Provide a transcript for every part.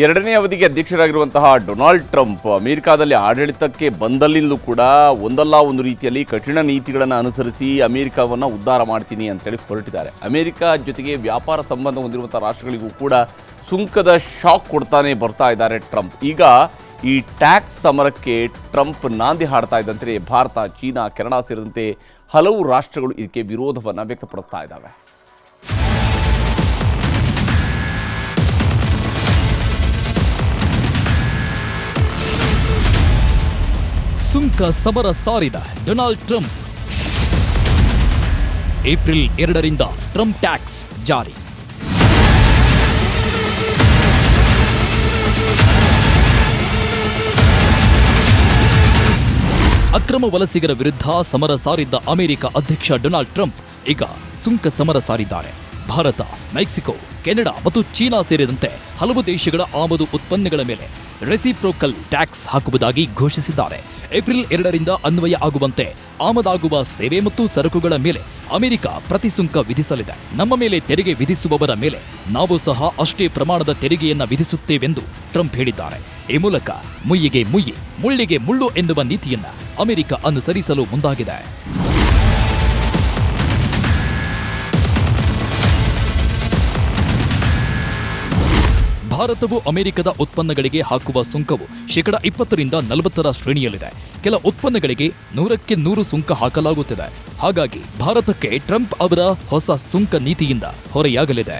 ಎರಡನೇ ಅವಧಿಗೆ ಅಧ್ಯಕ್ಷರಾಗಿರುವಂತಹ Donald Trump ಅಮೆರಿಕಾದಲ್ಲಿ ಆಡಳಿತಕ್ಕೆ ಬಂದಲ್ಲಿಂದಲೂ ಕೂಡ ಒಂದಲ್ಲ ಒಂದು ರೀತಿಯಲ್ಲಿ ಕಠಿಣ ನೀತಿಗಳನ್ನು ಅನುಸರಿಸಿ ಅಮೆರಿಕವನ್ನು ಉದ್ಧಾರ ಮಾಡ್ತೀನಿ ಅಂತೇಳಿ ಹೊರಟಿದ್ದಾರೆ. ಅಮೆರಿಕ ಜೊತೆಗೆ ವ್ಯಾಪಾರ ಸಂಬಂಧ ಹೊಂದಿರುವಂಥ ರಾಷ್ಟ್ರಗಳಿಗೂ ಕೂಡ ಸುಂಕದ ಶಾಕ್ ಕೊಡ್ತಾನೆ ಬರ್ತಾ ಇದ್ದಾರೆ ಟ್ರಂಪ್. ಈಗ ಈ ಟ್ಯಾಕ್ಸ್ ಸಮರಕ್ಕೆ ಟ್ರಂಪ್ ನಾಂದಿ ಹಾಡ್ತಾ ಇದ್ದಂತೆ ಭಾರತ, ಚೀನಾ, ಕೆನಡಾ ಸೇರಿದಂತೆ ಹಲವು ರಾಷ್ಟ್ರಗಳು ಇದಕ್ಕೆ ವಿರೋಧವನ್ನು ವ್ಯಕ್ತಪಡಿಸ್ತಾ ಇದ್ದಾವೆ. ಸಮರ ಸಾರಿದ ಡೊನಾಲ್ಡ್ ಟ್ರಂಪ್. ಏಪ್ರಿಲ್ ಎರಡರಿಂದ ಟ್ರಂಪ್ ಟ್ಯಾಕ್ಸ್ ಜಾರಿ. ಅಕ್ರಮ ವಲಸಿಗರ ವಿರುದ್ಧ ಸಮರ ಸಾರಿದ್ದ ಅಮೆರಿಕ ಅಧ್ಯಕ್ಷ ಡೊನಾಲ್ಡ್ ಟ್ರಂಪ್ ಈಗ ಸುಂಕ ಸಮರ ಸಾರಿದ್ದಾರೆ. ಭಾರತ, ಮೆಕ್ಸಿಕೋ, ಕೆನಡಾ ಮತ್ತು ಚೀನಾ ಸೇರಿದಂತೆ ಹಲವು ದೇಶಗಳ ಆಮದು ಉತ್ಪನ್ನಗಳ ಮೇಲೆ ರೆಸಿಪ್ರೋಕಲ್ ಟ್ಯಾಕ್ಸ್ ಹಾಕುವುದಾಗಿ ಘೋಷಿಸಿದ್ದಾರೆ. ಏಪ್ರಿಲ್ ಎರಡರಿಂದ ಅನ್ವಯ ಆಗುವಂತೆ ಆಮದಾಗುವ ಸೇವೆ ಮತ್ತು ಸರಕುಗಳ ಮೇಲೆ ಅಮೆರಿಕ ಪ್ರತಿ ಸುಂಕ ವಿಧಿಸಲಿದೆ. ನಮ್ಮ ಮೇಲೆ ತೆರಿಗೆ ವಿಧಿಸುವವರ ಮೇಲೆ ನಾವು ಸಹ ಅಷ್ಟೇ ಪ್ರಮಾಣದ ತೆರಿಗೆಯನ್ನು ವಿಧಿಸುತ್ತೇವೆಂದು ಟ್ರಂಪ್ ಹೇಳಿದ್ದಾರೆ. ಈ ಮೂಲಕ ಮುಯ್ಯಿಗೆ ಮುಯ್ಯಿ, ಮುಳ್ಳಿಗೆ ಮುಳ್ಳು ಎನ್ನುವ ನೀತಿಯನ್ನು ಅಮೆರಿಕ ಅನುಸರಿಸಲು ಮುಂದಾಗಿದೆ. ಭಾರತವು ಅಮೆರಿಕದ ಉತ್ಪನ್ನಗಳಿಗೆ ಹಾಕುವ ಸುಂಕವು ಶೇಕಡ ಇಪ್ಪತ್ತರಿಂದ ನಲವತ್ತರ ಶ್ರೇಣಿಯಲ್ಲಿದೆ. ಕೆಲ ಉತ್ಪನ್ನಗಳಿಗೆ ನೂರಕ್ಕೆ ನೂರು ಸುಂಕ ಹಾಕಲಾಗುತ್ತಿದೆ. ಹಾಗಾಗಿ ಭಾರತಕ್ಕೆ ಟ್ರಂಪ್ ಅವರ ಹೊಸ ಸುಂಕ ನೀತಿಯಿಂದ ಹೊರೆಯಾಗಲಿದೆ.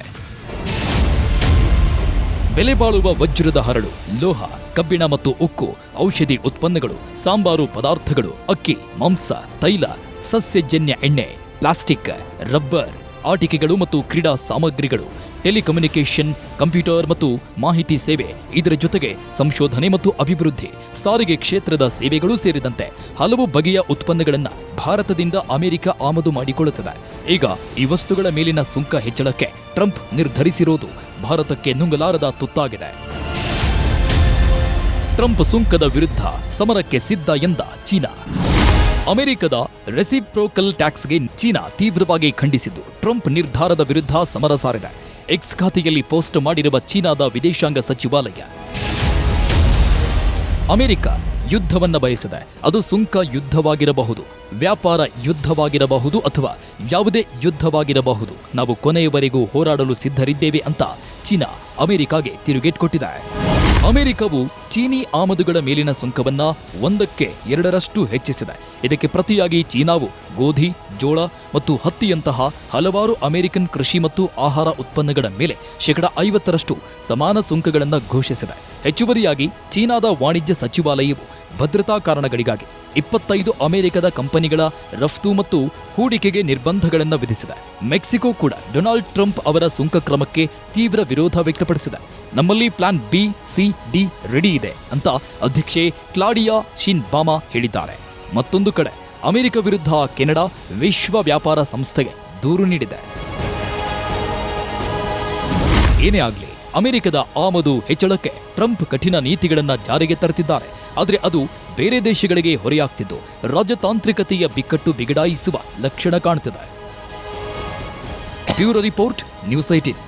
ಬೆಲೆ ಬಾಳುವ ವಜ್ರದ ಹರಳು, ಲೋಹ, ಕಬ್ಬಿಣ ಮತ್ತು ಉಕ್ಕು, ಔಷಧಿ ಉತ್ಪನ್ನಗಳು, ಸಾಂಬಾರು ಪದಾರ್ಥಗಳು, ಅಕ್ಕಿ, ಮಾಂಸ, ತೈಲ, ಸಸ್ಯಜನ್ಯ ಎಣ್ಣೆ, ಪ್ಲಾಸ್ಟಿಕ್, ರಬ್ಬರ್, ಆಟಿಕೆಗಳು ಮತ್ತು ಕ್ರೀಡಾ ಸಾಮಗ್ರಿಗಳು ಟೆಲಿಕಮ್ಯುನಿಕೇಷನ್, ಕಂಪ್ಯೂಟರ್ ಮತ್ತು ಮಾಹಿತಿ ಸೇವೆ. ಇದರ ಜೊತೆಗೆ ಸಂಶೋಧನೆ ಮತ್ತು ಅಭಿವೃದ್ಧಿ, ಸಾರಿಗೆ ಕ್ಷೇತ್ರದ ಸೇವೆಗಳು ಸೇರಿದಂತೆ ಹಲವು ಬಗೆಯ ಉತ್ಪನ್ನಗಳನ್ನು ಭಾರತದಿಂದ ಅಮೆರಿಕ ಆಮದು ಮಾಡಿಕೊಳ್ಳುತ್ತದೆ. ಈಗ ಈ ವಸ್ತುಗಳ ಮೇಲಿನ ಸುಂಕ ಹೆಚ್ಚಳಕ್ಕೆ ಟ್ರಂಪ್ ನಿರ್ಧರಿಸಿರೋದು ಭಾರತಕ್ಕೆ ನುಂಗಲಾರದ ತುತ್ತಾಗಿದೆ. ಟ್ರಂಪ್ ಸುಂಕದ ವಿರುದ್ಧ ಸಮರಕ್ಕೆ ಸಿದ್ಧ ಎಂದ ಚೀನಾ. ಅಮೆರಿಕದ ರೆಸಿಪ್ರೋಕಲ್ ಟ್ಯಾಕ್ಸ್ಗೆ ಚೀನಾ ತೀವ್ರವಾಗಿ ಖಂಡಿಸಿದ್ದು. ಟ್ರಂಪ್ ನಿರ್ಧಾರದ ವಿರುದ್ಧ ಸಮರ ಸಾರಿದೆ. ಎಕ್ಸ್ ಖಾತೆಯಲ್ಲಿ ಪೋಸ್ಟ್ ಮಾಡಿರುವ ಚೀನಾದ ವಿದೇಶಾಂಗ ಸಚಿವಾಲಯ. ಅಮೆರಿಕ ಯುದ್ಧವನ್ನು ಬಯಸಿದೆ. ಅದು ಸುಂಕ ಯುದ್ಧವಾಗಿರಬಹುದು. ವ್ಯಾಪಾರ ಯುದ್ಧವಾಗಿರಬಹುದು ಅಥವಾ ಯಾವುದೇ ಯುದ್ಧವಾಗಿರಬಹುದು. ನಾವು ಕೊನೆಯವರೆಗೂ ಹೋರಾಡಲು ಸಿದ್ಧರಿದ್ದೇವೆ ಅಂತ ಚೀನಾ ಅಮೆರಿಕಾಗೆ ತಿರುಗೇಟ್ ಕೊಟ್ಟಿದೆ. ಅಮೆರಿಕವು ಚೀನಿ ಆಮದುಗಳ ಮೇಲಿನ ಸುಂಕವನ್ನ ಒಂದಕ್ಕೆ ಎರಡರಷ್ಟು ಹೆಚ್ಚಿಸಿದೆ. ಇದಕ್ಕೆ ಪ್ರತಿಯಾಗಿ ಚೀನಾವು ಗೋಧಿ, ಜೋಳ ಮತ್ತು ಹತ್ತಿಯಂತಹ ಹಲವಾರು ಅಮೆರಿಕನ್ ಕೃಷಿ ಮತ್ತು ಆಹಾರ ಉತ್ಪನ್ನಗಳ ಮೇಲೆ ಶೇಕಡ ಐವತ್ತರಷ್ಟು ಸಮಾನ ಸುಂಕಗಳನ್ನು ಘೋಷಿಸಿದೆ. ಹೆಚ್ಚುವರಿಯಾಗಿ ಚೀನಾದ ವಾಣಿಜ್ಯ ಸಚಿವಾಲಯವು ಭದ್ರತಾ ಕಾರಣಗಳಿಗಾಗಿ ಇಪ್ಪತ್ತೈದು ಅಮೆರಿಕದ ಕಂಪನಿಗಳ ರಫ್ತು ಮತ್ತು ಹೂಡಿಕೆಗೆ ನಿರ್ಬಂಧಗಳನ್ನು ವಿಧಿಸಿದೆ. ಮೆಕ್ಸಿಕೋ ಕೂಡ ಡೊನಾಲ್ಡ್ ಟ್ರಂಪ್ ಅವರ ಸುಂಕ ಕ್ರಮಕ್ಕೆ ತೀವ್ರ ವಿರೋಧ ವ್ಯಕ್ತಪಡಿಸಿದೆ. ನಮ್ಮಲ್ಲಿ plan B C D ready ಇದೆ ಅಂತ ಅಧ್ಯಕ್ಷೆ ಕ್ಲಾಡಿಯಾ ಶಿನ್ ಬಾಮಾ ಹೇಳಿದ್ದಾರೆ. ಮತ್ತೊಂದು ಕಡೆ, ಅಮೆರಿಕ ವಿರುದ್ಧ ಕೆನಡಾ ವಿಶ್ವ ವ್ಯಾಪಾರ ಸಂಸ್ಥೆಗೆ ದೂರು ನೀಡಿದೆ. ಏನೇ ಆಗಲಿ, ಅಮೆರಿಕದ ಆಮದು ಹೆಚ್ಚಳಕ್ಕೆ ಟ್ರಂಪ್ ಕಠಿಣ ನೀತಿಗಳನ್ನ ಜಾರಿಗೆ ತರುತ್ತಿದ್ದಾರೆ. ಆದರೆ ಅದು ಬೇರೆ ದೇಶಗಳಿಗೆ ಹೊರೆಯಾಗ್ತಿದ್ದು, ರಾಜತಾಂತ್ರಿಕತೆಯ ಬಿಕ್ಕಟ್ಟು ಬಿಗಡಾಯಿಸುವ ಲಕ್ಷಣ ಕಾಣುತ್ತಿದೆ ಬ್ಯೂರೋ ರಿಪೋರ್ಟ್, ನ್ಯೂಸ್ ಐಟಿನ್